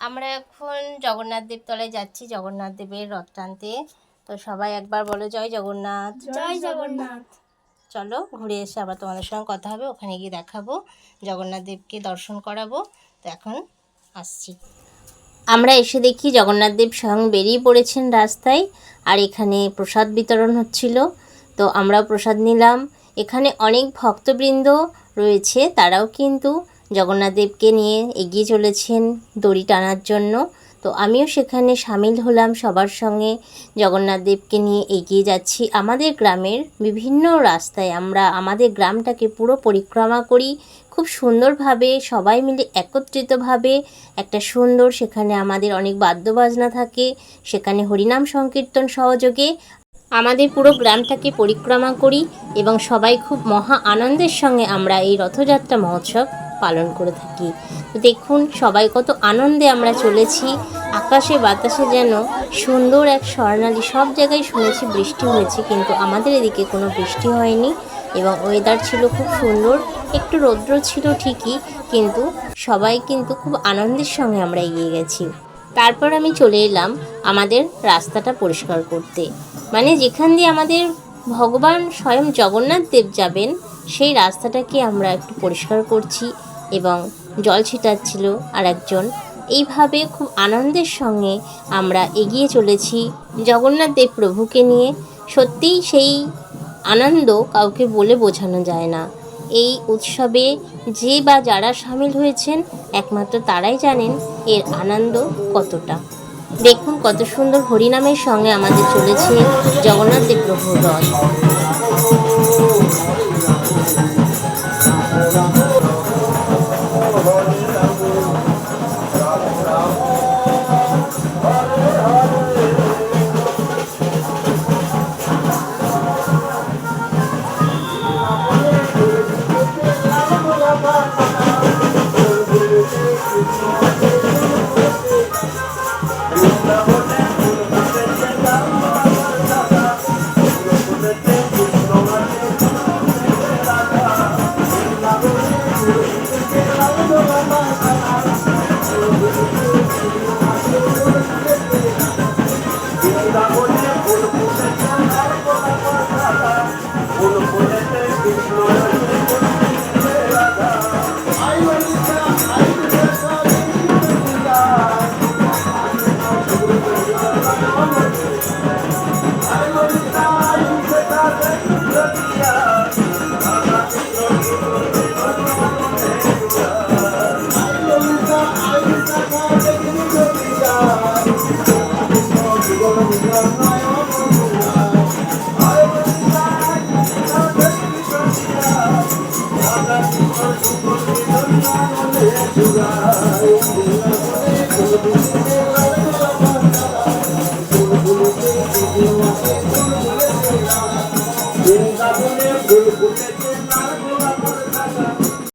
আমরা এখন জগন্নাথ দেব তলায় যাচ্ছি জগন্নাথ দেবের রথ টানতে। তো সবাই একবার বলো জয় জগন্নাথ। জয় জগন্নাথ। চলো ঘুরে এসে আবার তোমাদের সঙ্গে কথা হবে ওখানে গিয়ে দেখাবো জগন্নাথ দেবকে দর্শন করাবো। তো এখন আসছি। আমরা এসে দেখি জগন্নাথ দেব স্বয়ং বেরিয়ে পড়েছেন রাস্তায় আর এখানে প্রসাদ বিতরণ হচ্ছিল। তো আমরাও প্রসাদ নিলাম। এখানে অনেক ভক্তবৃন্দ রয়েছে তারাও কিন্তু জগন্নাথ দেবকে নিয়ে এগিয়ে চলেছেন দড়ি টানার জন্য। তো আমিও সেখানে সামিল হলাম সবার সঙ্গে। জগন্নাথদেবকে নিয়ে এগিয়ে যাচ্ছি আমাদের গ্রামের বিভিন্ন রাস্তায়। আমরা আমাদের গ্রামটাকে পুরো পরিক্রমা করি, খুব সুন্দরভাবে সবাই মিলে একত্রিতভাবে। একটা সুন্দর সেখানে আমাদের অনেক বাদ্যবাজনা থাকে, সেখানে হরিনাম সংকীর্তন সহযোগে আমাদের পুরো গ্রামটাকে পরিক্রমা করি এবং সবাই খুব মহা আনন্দের সঙ্গে আমরা এই রথযাত্রা মহোৎসব পালন করে থাকি। দেখুন সবাই কত আনন্দে আমরা চলেছি। আকাশে বাতাসে যেন সুন্দর এক স্বর্ণালী, সব জায়গায় শুনেছি বৃষ্টি হয়েছে কিন্তু আমাদের এদিকে কোনো বৃষ্টি হয়নি এবং ওয়েদার ছিল খুব সুন্দর। একটু রৌদ্র ছিল ঠিকই কিন্তু সবাই কিন্তু খুব আনন্দের সঙ্গে আমরা এগিয়ে গেছি। তারপর আমি চলে এলাম আমাদের রাস্তাটা পরিষ্কার করতে। মানে যেখান দিয়ে আমাদের ভগবান স্বয়ং জগন্নাথ দেব যাবেন, সেই রাস্তাটাকে আমরা একটু পরিষ্কার করছি। এবং জল ছিটাচ্ছিল আর একজন এইভাবে খুব আনন্দের সঙ্গে আমরা এগিয়ে চলেছি জগন্নাথ দেব প্রভুকে নিয়ে। সত্যিই সেই আনন্দ কাউকে বলে বোঝানো যায় না। এই উৎসবে যে বা যারা সামিল হয়েছেন, একমাত্র তারাই জানেন এর আনন্দ কতটা। দেখুন কত সুন্দর হরিনামের সঙ্গে আমাদের চলেছে জগন্নাথ দেব প্রভুর রথ। Porque de